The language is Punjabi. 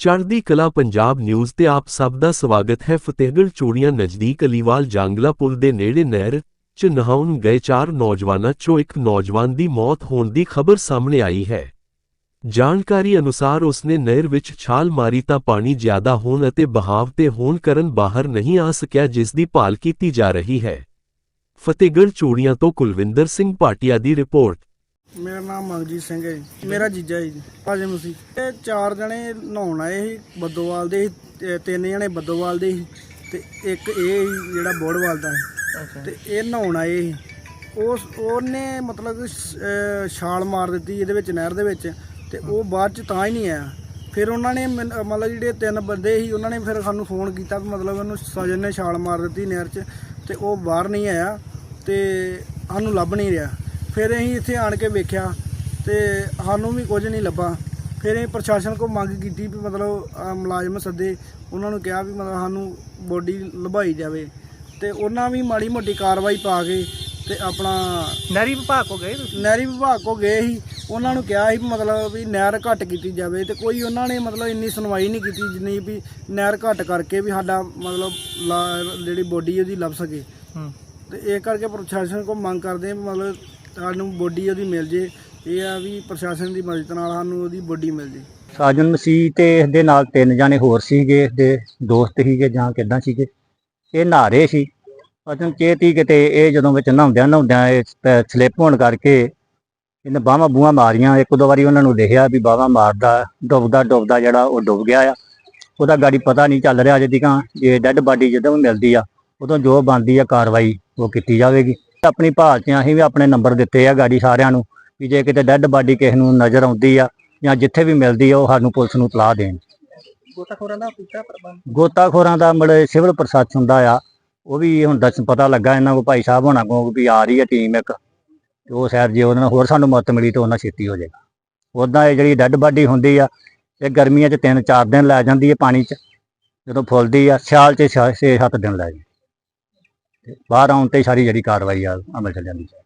ਚੜ੍ਹਦੀ ਕਲਾ ਪੰਜਾਬ ਨਿਊਜ਼ ਤੇ ਆਪ ਸਭ ਦਾ ਸਵਾਗਤ ਹੈ। ਫਤਿਹਗੜ੍ਹ ਚੂੜੀਆਂ ਨਜ਼ਦੀਕ ਅਲੀਵਾਲ ਜਾਂਗਲਾ ਪੁਲ ਦੇ ਨੇੜੇ ਨਹਿਰ 'ਚ ਨਹਾਉਣ ਗਏ ਚਾਰ ਨੌਜਵਾਨਾਂ 'ਚੋਂ ਇੱਕ ਨੌਜਵਾਨ ਦੀ ਮੌਤ ਹੋਣ ਦੀ ਖਬਰ ਸਾਹਮਣੇ ਆਈ ਹੈ। ਜਾਣਕਾਰੀ ਅਨੁਸਾਰ ਉਸਨੇ ਨਹਿਰ ਵਿੱਚ ਛਾਲ ਮਾਰੀ ਤਾਂ ਪਾਣੀ ਜ਼ਿਆਦਾ ਹੋਣ ਅਤੇ ਬਹਾਵ ਤੇ ਹੋਣ ਕਾਰਨ ਬਾਹਰ ਨਹੀਂ ਆ ਸਕਿਆ, ਜਿਸ ਦੀ ਭਾਲ ਕੀਤੀ ਜਾ ਰਹੀ ਹੈ। ਫਤਿਹਗੜ੍ਹ ਚੂੜੀਆਂ ਤੋਂ ਕੁਲਵਿੰਦਰ ਸਿੰਘ ਭਾਟੀਆ ਦੀ ਰਿਪੋਰਟ। ਮੇਰਾ ਨਾਮ ਮਗਜੀਤ ਸਿੰਘ ਹੈ ਜੀ। ਮੇਰਾ ਜੀਜਾ ਜੀ। ਭਾਜੇ ਮਸੀ ਇਹ ਚਾਰ ਜਣੇ ਨਹਾਉਣ ਆਏ ਸੀ ਬੱਦੋਵਾਲ ਦੇ ਸੀ, ਤਿੰਨ ਜਣੇ ਬੱਦੋਵਾਲ ਦੇ ਸੀ ਤੇ ਇੱਕ ਇਹ ਸੀ ਜਿਹੜਾ ਬੋੜਵਾਲ ਦਾ ਸੀ। ਤੇ ਇਹ ਨਹਾਉਣ ਆਏ ਸੀ। ਉਸ ਉਹਨੇ ਮਤਲਬ ਕਿ ਸ- ਅਹ ਛਾਲ ਮਾਰ ਦਿੱਤੀ ਇਹਦੇ ਵਿੱਚ ਨਹਿਰ ਦੇ ਵਿੱਚ ਤੇ ਉਹ ਬਾਅਦ ਚ ਤਾਂ ਹੀ ਨਹੀਂ ਆਇਆ। ਫਿਰ ਉਹਨਾਂ ਨੇ ਮੈਨ- ਅਹ ਮਤਲਬ ਜਿਹੜੇ ਤਿੰਨ ਬੰਦੇ ਸੀ ਉਹਨਾਂ ਨੇ ਫਿਰ ਸਾਨੂੰ ਫੋਨ ਕੀਤਾ ਵੀ ਮਤਲਬ ਉਹਨੂੰ ਸਜਨ ਨੇ ਛਾਲ ਮਾਰ ਦਿੱਤੀ ਨਹਿਰ 'ਚ ਤੇ ਉਹ ਬਾਹਰ ਨਹੀਂ ਆਇਆ ਤੇ ਸਾਨੂੰ ਲੱਭ ਨਹੀਂ ਰਿਹਾ। ਫਿਰ ਅਸੀਂ ਇੱਥੇ ਆਣ ਕੇ ਵੇਖਿਆ ਤੇ ਸਾਨੂੰ ਵੀ ਕੁਝ ਨਹੀਂ ਲੱਭਾ। ਫਿਰ ਅਸੀਂ ਪ੍ਰਸ਼ਾਸਨ ਕੋਲ ਮੰਗ ਕੀਤੀ ਵੀ ਮਤਲਬ ਅਹ ਮੁਲਾਜ਼ਮ ਸੱਦੇ। ਉਹਨਾਂ ਨੂੰ ਕਿਹਾ ਵੀ ਮਤਲਬ ਸਾਨੂੰ ਬੋਡੀ ਲਭਾਈ ਜਾਵੇ। ਤੇ ਉਹਨਾਂ ਵੀ ਮਾੜੀ ਮੋਟੀ ਕਾਰਵਾਈ ਪਾ ਕੇ ਤੇ ਆਪਣਾ ਨਹਿਰੀ ਵਿਭਾਗ ਕੋ ਗਏ ਤੁਸੀਂ? ਨਹਿਰੀ ਵਿਭਾਗ ਕੋ ਗਏ ਸੀ। ਉਹਨਾਂ ਨੂੰ ਕਿਹਾ ਸੀ ਵੀ ਮਤਲਬ ਵੀ ਨਹਿਰ ਘੱਟ ਕੀਤੀ ਜਾਵੇ ਤੇ ਕੋਈ ਉਹਨਾਂ ਨੇ ਮਤਲਬ ਇੰਨੀ ਸੁਣਵਾਈ ਨਹੀਂ ਕੀਤੀ ਜਿੰਨੀ ਵੀ ਨਹਿਰ ਘੱਟ ਕਰਕੇ ਵੀ ਸਾਡਾ ਮਤਲਬ ਲਾ- ਜਿਹੜੀ ਬੋਡੀ ਉਹਦੀ ਲੱਭ ਸਕੇ। ਹੂੰ। ਤੇ ਇਹ ਕਰਕੇ ਪ੍ਰਸ਼ਾਸਨ ਕੋ ਮੰਗ ਕਰਦੇ ਵੀ ਮਤਲਬ ਸਾਨੂੰ ਬੋਡੀ ਉਹਦੀ ਮਿਲ ਜੇ। ਇਹ ਆ ਵੀ ਪ੍ਰਸ਼ਾਸਨ ਦੀ ਮਦਦ ਨਾਲ ਸਾਨੂੰ ਉਹਦੀ ਬੋਡੀ ਮਿਲ ਜੇ। ਸਾਜਨ ਮਸੀਹ ਤੇ ਇਸਦੇ ਨਾਲ ਤਿੰਨ ਜਾਣੇ ਹੋਰ ਸੀਗੇ, ਇਸਦੇ ਦੋਸਤ ਸੀਗੇ ਜਾਂ ਕਿੱਦਾਂ ਸੀਗੇ। ਇਹ ਨਹਾਰੇ ਸੀ। ਅਚਨ ਚੇਤੀ ਕਿਤੇ ਇਹ ਜਦੋਂ ਵਿੱਚ ਨਹਾਉਂਦਿਆਂ ਨਹਾਉਂਦਿਆਂ ਇਹ ਸਲਿੱਪ ਹੋਣ ਕਰਕੇ ਇਹਨੇ ਬਾਹਾਂ ਬੂਹਾਂ ਮਾਰੀਆਂ। ਇੱਕ ਦੋ ਵਾਰੀ ਉਹਨਾਂ ਨੂੰ ਦੇਖਿਆ ਵੀ ਬਾਹਾਂ ਮਾਰਦਾ, ਡੁੱਬਦਾ ਡੁੱਬਦਾ ਜਿਹੜਾ ਉਹ ਡੁੱਬ ਗਿਆ ਆ। ਉਹਦਾ ਗਾੜੀ ਪਤਾ ਨਹੀਂ ਚੱਲ ਰਿਹਾ ਅਜੇ ਤੀਕਾਂ, ਜੇ ਡੈੱਡ ਬਾਡੀ ਜਦੋਂ ਵੀ ਮਿਲਦੀ ਆ, ਉਦੋਂ ਜੋ ਬਣਦੀ ਆ ਕਾਰਵਾਈ ਉਹ ਕੀਤੀ ਜਾਵੇਗੀ। ਆਪਣੀ ਭਾਲ 'ਚ ਅਸੀਂ ਵੀ ਆਪਣੇ ਨੰਬਰ ਦਿੱਤੇ ਆ ਗਾੜੀ ਸਾਰਿਆਂ ਨੂੰ ਵੀ ਜੇ ਕਿਤੇ ਡੈੱਡ ਬਾਡੀ ਕਿਸੇ ਨੂੰ ਨਜ਼ਰ ਆਉਂਦੀ ਆ ਜਾਂ ਜਿੱਥੇ ਵੀ ਮਿਲਦੀ ਆ ਉਹ ਸਾਨੂੰ ਪੁਲਿਸ ਨੂੰ ਤਲਾਹ ਦੇਣ। ਗੋਤਾਖੋਰਾਂ ਦਾ ਕੀਤਾ ਪ੍ਰਬੰਧ? ਗੋਤਾਖੋਰਾਂ ਦਾ ਮੜੇ ਸਿਵਲ ਪ੍ਰਸ਼ਾਸਨ ਦਾ ਆ ਉਹ ਵੀ ਹੁਣ ਦੱਸ ਪਤਾ ਲੱਗਾ ਇਹਨਾਂ ਕੋ ਭਾਈ ਸਾਹਿਬ ਹੋਣਾ ਕੋ ਵੀ ਆ ਰਹੀ ਹੈ ਟੀਮ ਇੱਕ ਤੇ ਉਹ ਸ਼ਾਇਦ ਜੇ ਉਹਨਾਂ ਨਾਲ ਹੋਰ ਸਾਨੂੰ ਮਦਦ ਮਿਲੀ ਤਾਂ ਉਹਨਾਂ ਛੇਤੀ ਹੋ ਜਾਏਗਾ। ਉਦਾਂ ਇਹ ਜਿਹੜੀ ਡੈੱਡ ਬਾਡੀ ਹੁੰਦੀ ਆ ਇਹ ਗਰਮੀਆਂ 'ਚ 3-4 ਦਿਨ ਲੈ ਜਾਂਦੀ ਹੈ ਪਾਣੀ 'ਚ ਜਦੋਂ ਫੁੱਲਦੀ ਆ ਸਿਆਲ 'ਚ 6-7 ਦਿਨ ਲੈ ਜਾਂਦੀ ਬਾਹਰ ਆਉਣ ਤੇ ਹੀ ਸਾਰੀ ਜਿਹੜੀ ਕਾਰਵਾਈ ਆ ਅਮਲ ਚ ਜਾਂਦੀ ਹੈ।